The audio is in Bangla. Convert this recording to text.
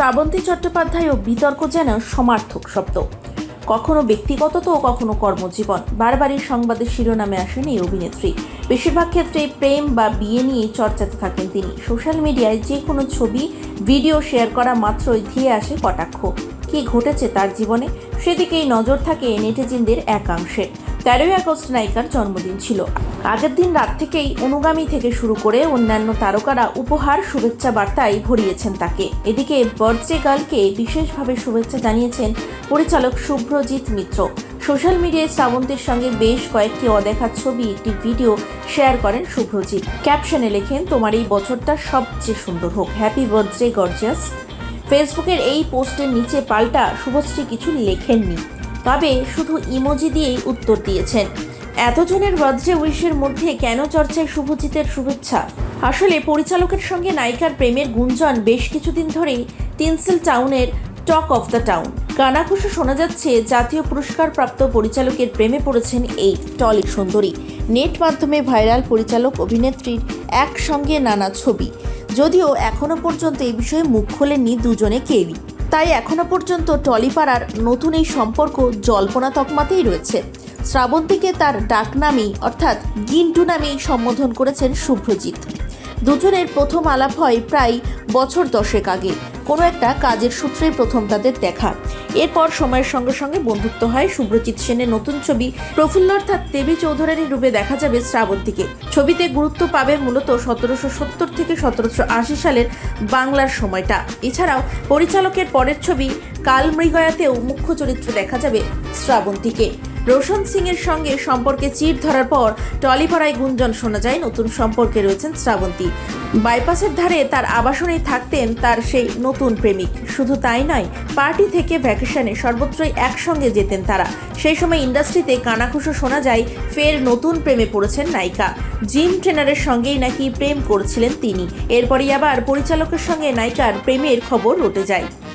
শ্রাবন্তী চট্টোপাধ্যায় ও বিতর্ক যেন সমার্থক শব্দ। কখনো ব্যক্তিগত তো কখনো কর্মজীবন। বারবারই সংবাদের শিরোনামে আসেন এই অভিনেত্রী। বেশিরভাগ ক্ষেত্রে প্রেম বা বিয়ে নিয়ে চর্চাতে থাকেন তিনি। সোশ্যাল মিডিয়ায় যে কোনো ছবি, ভিডিও শেয়ার করা মাত্রই ধেয়ে আসে কটাক্ষ। কি ঘটেছে তার জীবনে? সেদিকেই নজর থাকে নেটিজেনদের একাংশে। তেরোই আগস্ট নায়িকার জন্মদিন ছিল। আগের দিন রাত থেকেই অনুগামী থেকে শুরু করে অন্যান্য তারকারা উপহার, শুভেচ্ছা বার্তায় ভরিয়েছেন তাকে। এদিকে বার্থডে গার্লকে বিশেষভাবে শুভেচ্ছা জানিয়েছেন পরিচালক শুভ্রজিৎ মিত্র। সোশ্যাল মিডিয়ায় শ্রাবন্তীর সঙ্গে বেশ কয়েকটি অদেখা ছবি, একটি ভিডিও শেয়ার করেন শুভ্রজিৎ। ক্যাপশনে লেখেন, তোমার এই বছরটা সবচেয়ে সুন্দর হোক। হ্যাপি বার্থডে গর্জিয়াস ফেসবুকের এই পোস্টের নিচে পাল্টা শুভশ্রী কিছু লেখেননি। তবে শুধু ইমোজি দিয়েই উত্তর দিয়েছেন। এতজনের বার্থডে উইশের মধ্যে কেন চর্চায় শুভজিতের শুভেচ্ছা? আসলে পরিচালকের সঙ্গে নায়িকার প্রেমের গুঞ্জন বেশ কিছুদিন ধরেই তিনসিল টাউনের টক অফ দ্য টাউন। কানাঘুষো শোনা যাচ্ছে, জাতীয় পুরস্কারপ্রাপ্ত পরিচালকের প্রেমে পড়েছেন এই টলি সুন্দরী। নেট মাধ্যমে ভাইরাল পরিচালক অভিনেত্রীর একসঙ্গে নানা ছবি। যদিও এখনও পর্যন্ত এই বিষয়ে মুখ খোলেননি দুজনে কেউই। তাই এখনও পর্যন্ত টলিপাড়ার নতুন এই সম্পর্ক জল্পনা তকমাতেই রয়েছে। শ্রাবন্তীকে তার ডাকনামি অর্থাৎ গিন্টু নামেই সম্বোধন করেছেন শুভ্রজিৎ দুজনের প্রথম আলাপ হয় প্রায় বছর দশেক আগে। কোনো একটা কাজের সূত্রেই প্রথম তাদের দেখা। এরপর সময়ের সঙ্গে সঙ্গে বন্ধুত্ব হয় শুভ্রজিৎ সেনের নতুন ছবি প্রফুল্ল অর্থাৎ দেবী চৌধুরানী রূপে দেখা যাবে শ্রাবন্তীকে। ছবিতে গুরুত্ব পাবে মূলত সতেরোশো সত্তর থেকে সতেরোশো আশি সালের বাংলার সময়টা। এছাড়াও পরিচালকের পরের ছবি কালমৃগয়াতেও মুখ্য চরিত্র দেখা যাবে শ্রাবন্তীকে। রোশন সিং এর সঙ্গে সম্পর্কে চির ধরার পর টলিপাড়ায় গুঞ্জন শোনা যায় নতুন সম্পর্কে রয়েছেন শ্রাবন্তী। বাইপাসের ধারে তার আবাসনেই থাকতেন তার সেই নতুন প্রেমিক। শুধু তাই নয়, পার্টি থেকে ভ্যাকেশনে সর্বত্রই একসঙ্গে যেতেন তারা। সেই সময় ইন্ডাস্ট্রিতে কানাঘুষো শোনা যায়, ফের নতুন প্রেমে পড়েছেন নায়িকা। জিম ট্রেনারের সঙ্গেই নাকি প্রেম করছিলেন তিনি। এরপরই আবার পরিচালকের সঙ্গে নায়িকার প্রেমের খবর রটে যায়।